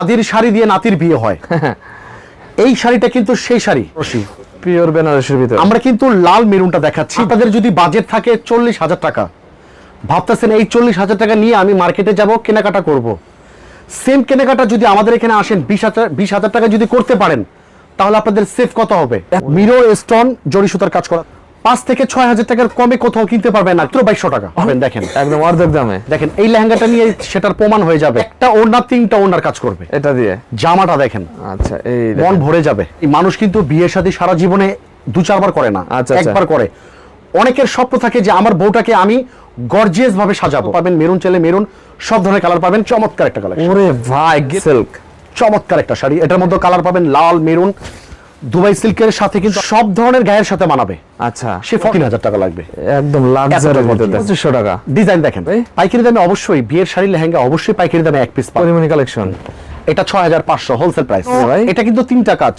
দাদির শাড়ি দিয়ে নাতির বিয়ে হয়। এই শাড়িটা কিন্তু সেই শাড়ি। পিওর বেনারসির ভিতর। আমরা কিন্তু লাল মেরুনটা দেখাচ্ছি। আপনাদের যদি বাজেট থাকে চল্লিশ হাজার টাকা। ভাবতেছেন এই চল্লিশ হাজার টাকা নিয়ে আমি মার্কেটে যাব কেনাকাটা করব। সেম কেনাকাটা যদি আমাদের এখানে আসেন বিশ হাজার বিশ হাজার টাকা যদি করতে পারেন তাহলে আপনাদের সেফ কত হবে? মিরর স্টোন জড়ি সুতার কাজ করা। পাঁচ থেকে ছয় হাজার টাকার কমে কোথাও কিনতে পারবেন না মাত্র বাইশশো টাকা। পাবেন দেখেন। একদম অর্ধেক দামে। দেখেন এই লেহেঙ্গাটা নিয়ে সেটার প্রমাণ হয়ে যাবে। একটা ওনার তিনটা ওনার কাজ করবে। এটা দিয়ে? জামাটা দেখেন। আচ্ছা এই মন ভরে যাবে। মানুষ কিন্তু বিয়ে শাদী সারা জীবনে দু চারবার করে না আচ্ছা, আচ্ছা। একবার করে। অনেকের স্বপ্ন থাকে যে আমার বউটাকে আমি গর্জিয়াস ভাবে সাজাবো। পাবেন মেরুন চেলে মেরুন সব ধরনের কালার পাবেন চমৎকার একটা কালার ওরে ভাই সিল্ক। চমৎকার একটা শাড়ি। এটার মধ্যে কালার পাবেন লাল মেরুন দুবাই সিল্কের সাথে কিন্তু সব ধরনের গায়ের সাথে মানাবে আচ্ছা। সে ফর্টিন হাজার টাকা লাগবে। একদম। পঁচিশশো টাকা। ডিজাইন দেখেন? পাইকারি দামে অবশ্যই বিয়ের শাড়ি লেহেঙ্গা অবশ্যই পাইকারি দামে এক পিস পাবেন। কালেকশন এটা ছয় হাজার পাঁচশো হোলসেল প্রাইস ভাই। এটা কিন্তু তিনটা কাজ।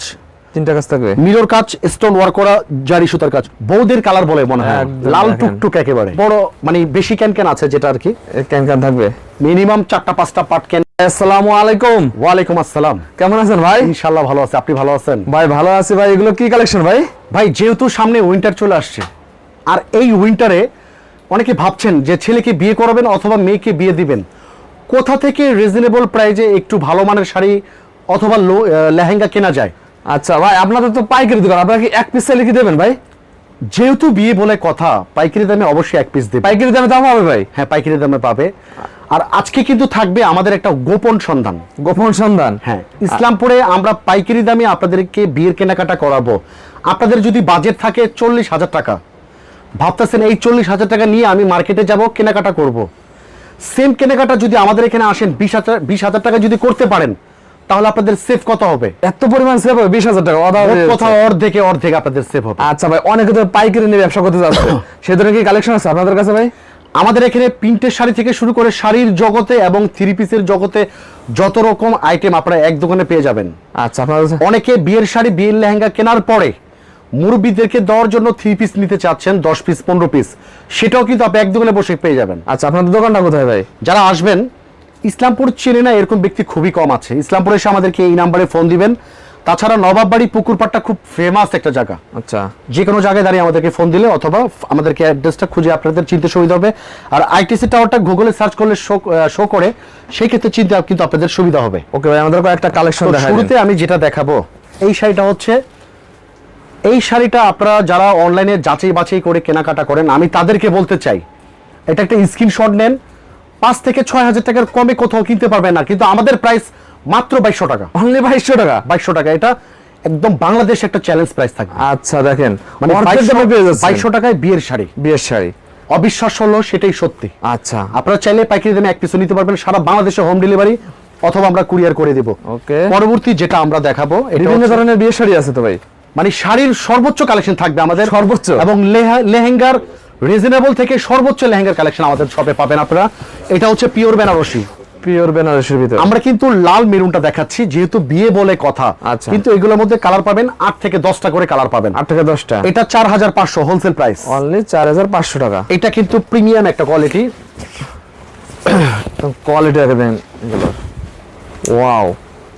তিনটা কাজ থাকবে? মিরর কাজ স্টোন ওয়ার্ক করা জারি সুতার কাজ। বৌদের কালার বলে মনে হয়। লাল টুকটুক একেবারে। বড় মানে বেশি ক্যান ক্যান আছে যেটা আর কি। ক্যান ক্যান থাকবে। মিনিমাম চারটা পাঁচটা পাট ক্যান আসসালামু আলাইকুম। ওয়ালাইকুম আসসালাম। কেমন আছেন ভাই? ইনশাল্লাহ ভালো আছে। আপনি ভালো আছেন? ভাই ভালো আছি ভাই। এগুলো কি কালেকশন ভাই? ভাই যেহেতু সামনে উইন্টার চলে আসছে আর এই উইন্টারে অনেকে ভাবছেন যে ছেলেকে বিয়ে করাবেন অথবা মেয়েকে বিয়ে দিবেন। কোথা থেকে রিজনেবল প্রাইজে একটু ভালো মানের শাড়ি অথবা লেহেঙ্গা কেনা যায়? আচ্ছা ভাই আপনাদের তো পাইকারি দোকান আপনারা কি এক পিস চাইলে কি দেবেন ভাই? যেহেতু বিয়ে বলে কথা পাইকারি দামে অবশ্যই এক পিস দেবে পাইকারি দামে দাম হবে ভাই? হ্যাঁ পাইকারি দামে পাবে। আর আজকে কিন্তু থাকবে আমাদের একটা গোপন সন্ধান। গোপন সন্ধান? হ্যাঁ ইসলামপুরে আমরা পাইকারি দামে আপনাদেরকে বিয়ের কেনাকাটা করাবো। আপনাদের যদি বাজেট থাকে চল্লিশ হাজার টাকা। ভাবতেছেন এই চল্লিশ হাজার টাকা নিয়ে আমি মার্কেটে যাব কেনাকাটা করব। সেম কেনাকাটা যদি আমাদের এখানে আসেন বিশ হাজার বিশ হাজার টাকা যদি করতে পারেন তাহলে আপনাদের সেফ কত হবে? এত পরিমাণ সেভ হবে বিশ হাজার টাকা অর্ডার কোথাও অর্ধেকে অর্ধেক আপনাদের সেফ হবে। আচ্ছা ভাই অনেকে তো পাইকারি নিয়ে ব্যবসা করতে যাচ্ছে। সেই ধরনের কি কালেকশন আছে আপনাদের কাছে ভাই? আমাদের এখানে প্রিন্টের শাড়ি থেকে শুরু করে শাড়ির জগতে এবং থ্রি পিসের জগতে যত রকম আইটেম আপনারা এক দোকানে পেয়ে যাবেন। আচ্ছা আপনাদের অনেকে বিয়ের শাড়ি বিয়ের লেহেঙ্গা কেনার পরে মুরব্বীদেরকে দেওয়ার জন্য থ্রি পিস নিতে চাচ্ছেন দশ পিস পনেরো পিস সেটাও কিন্তু আপনি এক দোকানে বসে পেয়ে যাবেন। আচ্ছা আপনাদের দোকানটা কোথায় ভাই? যারা আসবেন ইসলামপুর চেনে না এরকম ব্যক্তি খুবই কম আছে। ইসলামপুরে এসে আমাদেরকে এই নাম্বারে ফোন দিবেন। তাছাড়া নবাববাড়ি পুকুরপাড়টা খুব ফেমাস একটা জায়গা। আচ্ছা। যে কোনো জায়গায় দাঁড়িয়ে আমাদেরকে ফোন দিলে অথবা আমাদেরকে অ্যাড্রেসটা খুঁজে আপনাদের চিনতে সুবিধা হবে। আর আইটিসি টাওয়ারটা গুগলে সার্চ করলে শো করে সেই ক্ষেত্রে চিনতে কিন্তু আপনাদের সুবিধা হবে। ওকে ভাই আমাদের কয়েকটা কালেকশন শুরুতে আমি যেটা দেখাবো এই শাড়িটা হচ্ছে এই শাড়িটা আপনারা যারা অনলাইনে যাচাই বাছাই করে কেনাকাটা করেন আমি তাদেরকে বলতে চাই এটা একটা স্ক্রিনশট নেন পাঁচ থেকে ছয় হাজার টাকার কমে কোথাও কিনতে পারবেন না কিন্তু আমাদের প্রাইস মাত্র বাইশশো টাকা। অনলি বাইশশো টাকা? বাইশশো টাকা এটা একদম বাংলাদেশ একটা চ্যালেঞ্জ প্রাইস থাকবে। আচ্ছা দেখেন মানে। বাইশশো টাকায় বিয়ের শাড়ি। বিয়ের শাড়ি। অবিশ্বাস হলো সেটাই সত্যি। আচ্ছা। আপনারা চাইলে পাইকারি দামে এক পিছু নিতে পারবেন সারা বাংলাদেশে হোম ডেলিভারি অথবা আমরা কুরিয়ার করে দেব। ওকে। পরবর্তী যেটা আমরা দেখাবো বিভিন্ন ধরনের বিয়ের শাড়ি আছে তো ভাই? মানে শাড়ির সর্বোচ্চ কালেকশন থাকবে আমাদের। সর্বোচ্চ? এবং লেহা- লেহেঙ্গার রিজনেবল থেকে সর্বোচ্চ লেহেঙ্গার কালেকশন আমাদের শপে পাবেন আপনারা। এটা হচ্ছে পিওর বেনারসি পিওর বেনারসির ভিতরে। আমরা কিন্তু লাল মেরুনটা দেখাচ্ছি যেহেতু বিয়ে বলে কথা আচ্ছা। কিন্তু এগুলোর মধ্যে কালার পাবেন আট থেকে দশটা করে কালার পাবেন। আট থেকে দশটা। এটা চার হাজার পাঁচশো হোলসেল প্রাইস অনলি চার হাজার পাঁচশো টাকা। এটা কিন্তু প্রিমিয়াম একটা কোয়ালিটি কোয়ালিটি রেখে দেন এগুলো। ওয়াও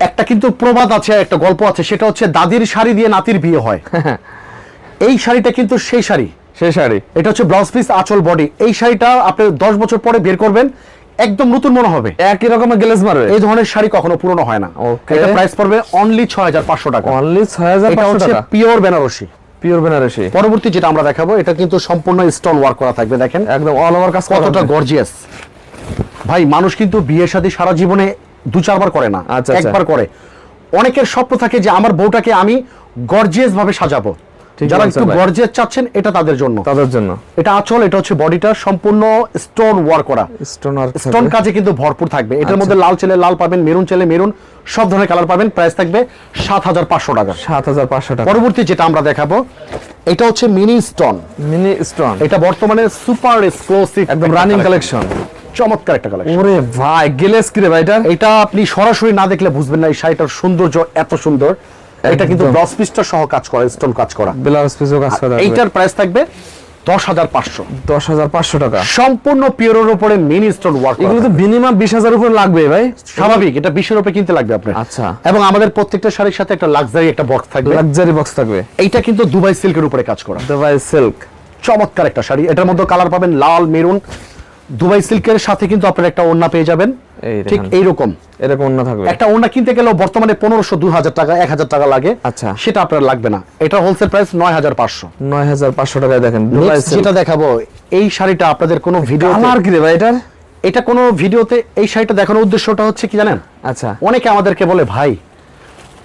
একটা কিন্তু প্রবাদ আছে একটা গল্প আছে সেটা হচ্ছে দাদির শাড়ি দিয়ে নাতির বিয়ে হয়। এই শাড়িটা কিন্তু সেই শাড়ি। সেই শাড়ি। এটা হচ্ছে ব্লাউজ পিস আঁচল বডি এই শাড়িটা আপনি দশ বছর পরে বের করবেন একদম নতুন মনে হবে। একই রকমের গ্লেজ মারবে? এই ধরনের শাড়ি কখনো পুরনো হয় না। এটা প্রাইস পড়বে অনলি ছয় হাজার পাঁচশো টাকা। অনলি ছয় হাজার এটা পাঁচশো হচ্ছে টাকা? পিওর বেনারসি পিওর বেনারসি পরবর্তী যেটা আমরা দেখাবো এটা কিন্তু সম্পূর্ণ স্টোন ওয়ার্ক করা থাকবে দেখেন। একদম অল ওভার কাজ কতটা গর্জিয়াস ভাই মানুষ কিন্তু বিয়ের সাথে সারা জীবনে দু চারবার করে না আচ্ছা, আচ্ছা। একবার করে। অনেকের স্বপ্ন থাকে যে আমার বউটাকে আমি গর্জিয়াস ভাবে সাজাবো। যারা একটু। গর্জিয়াস চাচ্ছেন এটা তাদের জন্য। তাদের জন্য। এটা আঁচল এটা হচ্ছে বডিটা সম্পূর্ণ স্টোন ওয়ার্ক করা। স্টোন আর স্টোন কাজে কিন্তু ভরপুর থাকবে। এটার আচ্ছা। মধ্যে লাল ছেলে লাল পাবেন মেরুন ছেলে মেরুন সব ধরনের কালার পাবেন। প্রাইস থাকবে সাত হাজার পাঁচশো টাকা। সাত হাজার পাঁচশো টাকা। পরবর্তী যেটা আমরা দেখাবো এটা হচ্ছে মিনি স্টোন। Mini stone. এটা বর্তমানে সুপার এক্সক্লুসিভ একদম রানিং কালেকশন। চমৎকার একটা কালেকশন। ওরে ভাই গ্লেজ কি রে ভাই এটা? এটা আপনি সরাসরি না দেখলে বুঝবেন না এই শাড়িটার সৌন্দর্য এত সুন্দর। এটা কিন্তু। ব্লাউজ পিসটা সহ কাজ করা স্টোন কাজ করা। ব্লাউজ পিসও কাজ করা এইটার প্রাইস থাকবে দশ হাজার পাঁচশো। দশ হাজার পাঁচশো টাকা। সম্পূর্ণ পিওরের উপরে মিনি স্টোন ওয়ার্ক এগুলো তো মিনিমাম বিশ হাজার উপর লাগবে ভাই। স্বাভাবিক এটা বিশের উপরে কিনতে লাগবে আপনার। আচ্ছা। এবং আমাদের প্রত্যেকটা শাড়ির সাথে একটা লাক্সারি একটা বক্স থাকবে। লাক্সারি বক্স থাকবে। এইটা কিন্তু দুবাই সিল্কের উপরে কাজ করা। দুবাই সিল্ক চমৎকার একটা শাড়ি। এটার মধ্যে কালার পাবেন লাল মেরুন। দুবাই সিল্কের সাথে কিন্তু আপনারা একটা ওড়না পেয়ে যাবেন। ঠিক। এইরকম। এরকম অন্য থাকবে। একটা ওড়না কিনতে গেলেও বর্তমানে পনেরোশো দু হাজার টাকা এক হাজার টাকা লাগে। আচ্ছা। সেটা আপনার লাগবে না। এটা হোলসেল প্রাইস নয় হাজার পাঁচশো। নয় হাজার পাঁচশো টাকায় দেখেন যেটা দেখাবো এই শাড়িটা আপনাদের কোনো ভিডিও কালার কি ভাই এটার? এটা কোনো ভিডিওতে এই শাড়িটা দেখানোর উদ্দেশ্যটা হচ্ছে কি জানেন? আচ্ছা। অনেকে আমাদেরকে বলে ভাই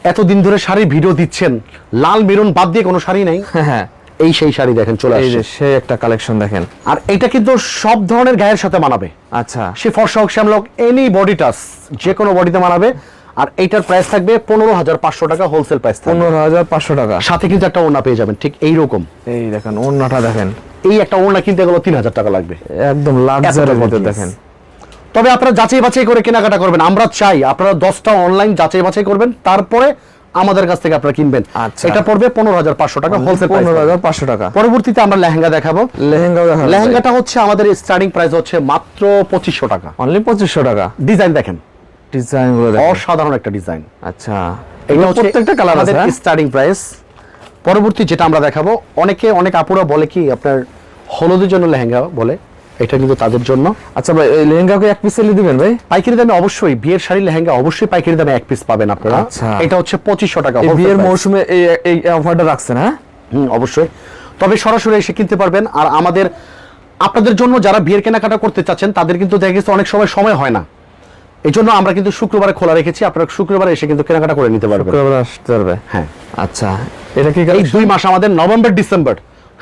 এতদিন ধরে শাড়ির ভিডিও দিচ্ছেন। লাল মেরুন বাদ দিয়ে কোনো শাড়ি নাই? হ্যাঁ হ্যাঁ। এই সেই শাড়ি দেখেন চলে এই আসছে। সেই একটা কালেকশন দেখেন। আর এটা কিন্তু সব ধরনের গায়ের সাথে মানাবে। আচ্ছা। সে ফর্সা হোক শ্যামলা হোক এনি বডি টাচ যে কোনো বডিতে মানাবে। আর এইটার প্রাইস থাকবে পনেরো হাজার পাঁচশো টাকা হোলসেল প্রাইস পনেরো হাজার পাঁচশো টাকা। সাথে কিন্তু একটা ওড়না পেয়ে যাবেন ঠিক এইরকম। এই দেখেন ওড়নাটা দেখেন। এই একটা ওড়না কিনতে গেলে তিন হাজার টাকা লাগবে। একদম লাক্সারি এতটা ভিতর gorgeous। দেখেন। তবে আপনারা যাচাই বাছাই করে কেনাকাটা করবেন আমরা চাই আপনারা দশটা অনলাইন যাচাই বাছাই করবেন তারপরে আমাদের কাছ থেকে আপনারা কিনবেন। আচ্ছা। এটা পড়বে পনেরো হাজার পাঁচশো টাকা হোলসেল পনেরো হাজার পাঁচশো টাকা। পরবর্তীতে আমরা লেহেঙ্গা দেখাবো। লেহেঙ্গাও দেখেন লেহেঙ্গাটা হচ্ছে আমাদের স্টার্টিং প্রাইস হচ্ছে মাত্র পঁচিশশো টাকা। অনলি পঁচিশশো টাকা। ডিজাইন দেখেন। ডিজাইন অসাধারণ একটা ডিজাইন আচ্ছা। এটা প্রত্যেকটা কালার আছে আমাদের হ্যাঁ? স্টার্টিং প্রাইস পরবর্তী যেটা আমরা দেখাবো অনেকে অনেক আপুরা বলে কি আপনার হলুদের জন্য লেহেঙ্গা বলে। এটা কিন্তু তাদের জন্য। আচ্ছা ভাই এই লেহেঙ্গাকে এক পিস সেলি দিবেন ভাই? পাইকারি দামে অবশ্যই বিয়ের শাড়ি লেহেঙ্গা অবশ্যই পাইকারি দামে এক পিস পাবেন আপনারা। আচ্ছা। এটা হচ্ছে পঁচিশশো টাকা বিয়ের। মৌসুমে এই এই অফারটা রাখছেন হ্যাঁ? হুম অবশ্যই। তবে সরাসরি এসে কিনতে পারবেন আর আমাদের আপনাদের জন্য যারা বিয়ের কেনাকাটা করতে চাচ্ছেন তাদের কিন্তু দেখা গেছে অনেক সময় সময় হয় না। এই জন্য আমরা কিন্তু শুক্রবারে খোলা রেখেছি আপনারা শুক্রবারে এসে কিন্তু কেনাকাটা করে নিতে পারবেন। শুক্রবার আসতে পারবে। হ্যাঁ। আচ্ছা এটা কি এই দুই মাস আমাদের নভেম্বর ডিসেম্বর।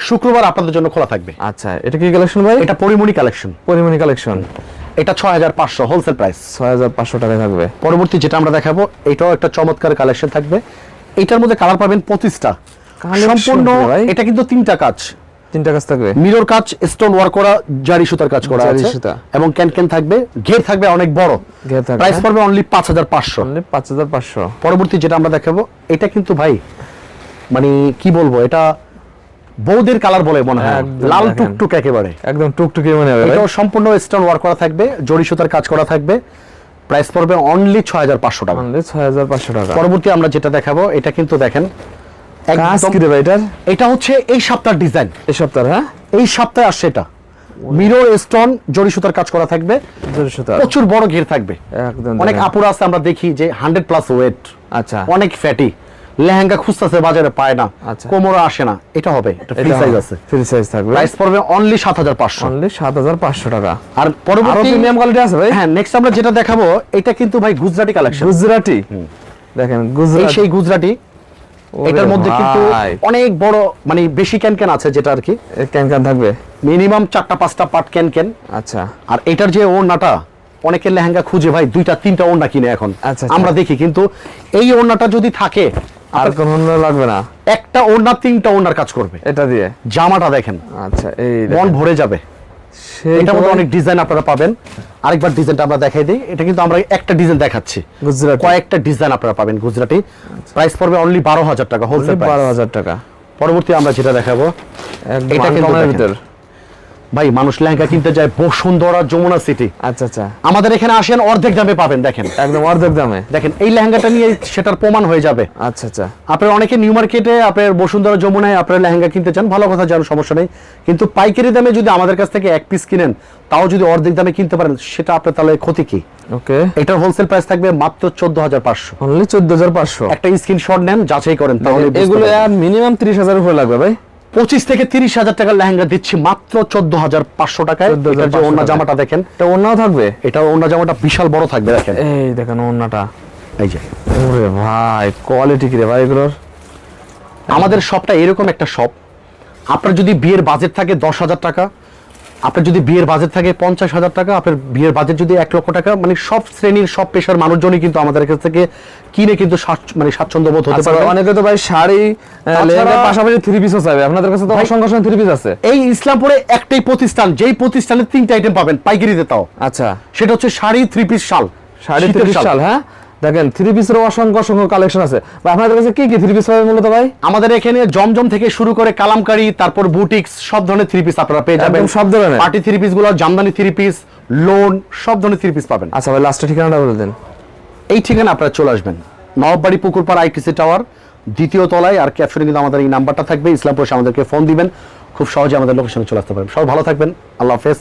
শুক্রবার আপনাদের জন্য খোলা থাকবে। আচ্ছা এটা কি কালেকশন ভাই? এটা পরিমণি কালেকশন পরিমণি কালেকশন এটা ছয় হাজার পাঁচশো হোলসেল প্রাইস ছয় হাজার পাঁচশো টাকা থাকবে। পরবর্তী যেটা আমরা দেখাবো এটাও একটা চমৎকার কালেকশন থাকবে। এটার মধ্যে কালার পাবেন পঁচিশটা। সম্পূর্ণ এটা কিন্তু তিনটা কাজ। তিনটা কাজ থাকবে। মিরর কাজ স্টোন ওয়ার্ক করা জারি সুতার কাজ করা আছে। এবং ক্যান ক্যান থাকবে ঘের থাকবে অনেক বড়। প্রাইস। পড়বে অনলি পাঁচ হাজার পাঁচশো। অনলি পাঁচ হাজার পাঁচশো। পরবর্তী যেটা আমরা দেখাবো এটা কিন্তু ভাই মানে কি বলব এটা বৌদের কালার বলে মনে হয় লাল টুকটুক একেবারে। একদম টুকটুকি মনে হবে এটাও সম্পূর্ণ স্টোন ওয়ার্ক করা থাকবে জরি সুতার কাজ করা থাকবে। প্রাইস পড়বে অনলি ছয় হাজার পাঁচশো টাকা। অনলি ছয় হাজার পাঁচশো টাকা। পরবর্তী আমরা যেটা দেখাবো এটা কিন্তু দেখেন এটা হচ্ছে এই সপ্তাহের ডিজাইন এই সপ্তাহ হ্যাঁ? এই সপ্তাহে আসছে এটা। মিরর স্টোন জরি সুতার কাজ করা থাকবে। প্রচুর বড় ঘের থাকবে। একদম অনেক। আপুরা আছে আমরা দেখি যে হান্ড্রেড প্লাস ওয়েট আচ্ছা। অনেক ফ্যাটি লেহেঙ্গা খুঁজতেছে বাজারে পায় না আচ্ছা। কোমরে আসে না এটা হবে এটা ফ্রি সাইজ আছে। ফ্রি সাইজ থাকবে। প্রাইস পড়বে অনলি সাত হাজার পাঁচশো। অনলি সাত হাজার পাঁচশো টাকা। আর পরবর্তী প্রিমিয়াম কোয়ালিটি আছে ভাই? হ্যাঁ নেক্সট আমরা যেটা দেখাবো এটা কিন্তু ভাই গুজরাটি কালেকশন গুজরাটি। দেখেন গুজরাটি সেই গুজরাটি এটার মধ্যে কিন্তু অনেক বড় মানে বেশি ক্যান ক্যান আছে যেটা আর কি। এ ক্যান ক্যান থাকবে? মিনিমাম চারটা পাঁচটা পার্ট ক্যান ক্যান আচ্ছা। আর এটার যে ওড়নাটা অনেকের লেহেঙ্গা খুঁজে ভাই দুইটা তিনটা ওড়না কিনে এখন। আচ্ছা, আচ্ছা। আমরা দেখি কিন্তু এই ওড়নাটা যদি থাকে আর কোন লাগবে না। একটা ওড়না তিনটা ওড়নার কাজ করবে। এটা দিয়ে? জামাটা দেখেন। আচ্ছা এই মন ভরে যাবে। এটার মধ্যে অনেক ডিজাইন আপনারা পাবেন। আরেকবার ডিজাইনটা আমরা দেখাই দিই। এটা কিন্তু আমরা একটা ডিজাইন দেখাচ্ছি। গুজরাটি। কয়েকটা ডিজাইন আপনারা পাবেন গুজরাটি। প্রাইস পড়বে অনলি বারো হাজার টাকা হোলসেল বারো হাজার টাকা। পরবর্তী আমরা যেটা দেখাবো এটা কিন্তু ভিতর। ভাই মানুষ লেহেঙ্গা কিনতে যায় বসুন্ধরা যমুনা সিটি আচ্ছা আচ্ছা। আমাদের এখানে আসেন অর্ধেক দামে পাবেন দেখেন। একদম অর্ধেক দামে। দেখেন এই লেহেঙ্গাটা নিয়ে সেটার প্রমাণ হয়ে যাবে। আচ্ছা আচ্ছা। আপনার অনেকে নিউ মার্কেটে আপনার বসুন্ধরা যমুনায় আপনার লেহেঙ্গা কিনতে চান ভালো কথা জানো সমস্যা নেই। কিন্তু পাইকারি দামে যদি আমাদের কাছ থেকে এক পিস কিনেন তাও যদি অর্ধেক দামে কিনতে পারেন সেটা আপনার তাহলে ক্ষতি কি? ওকে। এটার হোলসেল প্রাইস থাকবে মাত্র চোদ্দ হাজার পাঁচশো। অনলি চোদ্দ হাজার পাঁচশো। একটা স্ক্রিনশট নেন যাচাই করেন তাহলে এগুলো মিনিমাম ত্রিশ হাজার উপরে লাগবে ভাই। পঁচিশ থেকে তিরিশ হাজার টাকার লেহেঙ্গা দিচ্ছি মাত্র চোদ্দ হাজার পাঁচশো টাকায়। যে জামাটা দেখেন। এটা অন্য থাকবে? এটা অন্য জামাটা বিশাল বড় থাকবে দেখেন। এই দেখেন অন্যটা এই যে। ওরে ভাই কোয়ালিটি কি রে ভাই এগুলোর? আমাদের শপটা এরকম একটা শপ আপনার যদি বিয়ের বাজেট থাকে দশ হাজার টাকা আপনার যদি বিয়ের বাজেট থাকে পঞ্চাশ হাজার টাকা আপনার বিয়ের বাজেট যদি এক লক্ষ টাকা মানে সব শ্রেণির সব পেশার মানুষজনই কিন্তু আমাদের কাছ থেকে কিনে কিন্তু মানে স্বাচ্ছন্দ্য বোধ হতে আচ্ছা, পারবে। অনেকে তো ভাই শাড়ি পাশাপাশি থ্রি পিসও চাইবে। আপনাদের কাছে তো অসংখ্য থ্রি পিস আছে। এই ইসলামপুরে একটাই প্রতিষ্ঠান যেই প্রতিষ্ঠানে তিনটা আইটেম পাবেন পাইকারিতে তাও। আচ্ছা। সেটা হচ্ছে শাড়ি থ্রি পিস শাল শাড়ি থ্রি শাল হ্যাঁ? দেখেন থ্রি পিসের অসংখ্য অসংখ্য কালেকশন আছে। ভাই আপনাদের কাছে কি কি থ্রি পিস পাবে মূলত ভাই? আমাদের এখানে জমজম থেকে শুরু করে কালামকারি তারপর বুটিক্স সব ধরনের থ্রি পিস আপনারা পেয়ে যাবেন। সব ধরনের? পার্টি থ্রি পিসগুলো জামদানি থ্রি পিস লোন সব ধরনের থ্রি পিস পাবেন। আচ্ছা ভাই লাস্টে ঠিকানাটা বলে দেন। এই ঠিকানা আপনারা চলে আসবেন। নবাববাড়ি পুকুরপাড় আইটিসি টাওয়ার দ্বিতীয় তলায় আর ক্যাপশনে কিন্তু আমাদের এই নাম্বারটা থাকবে। ইসলামপুর আমাদেরকে ফোন দিবেন। খুব সহজে আমাদের লোকেশনে চলে আসতে পারবেন। সব ভালো থাকবেন। আল্লাহ হাফেজ।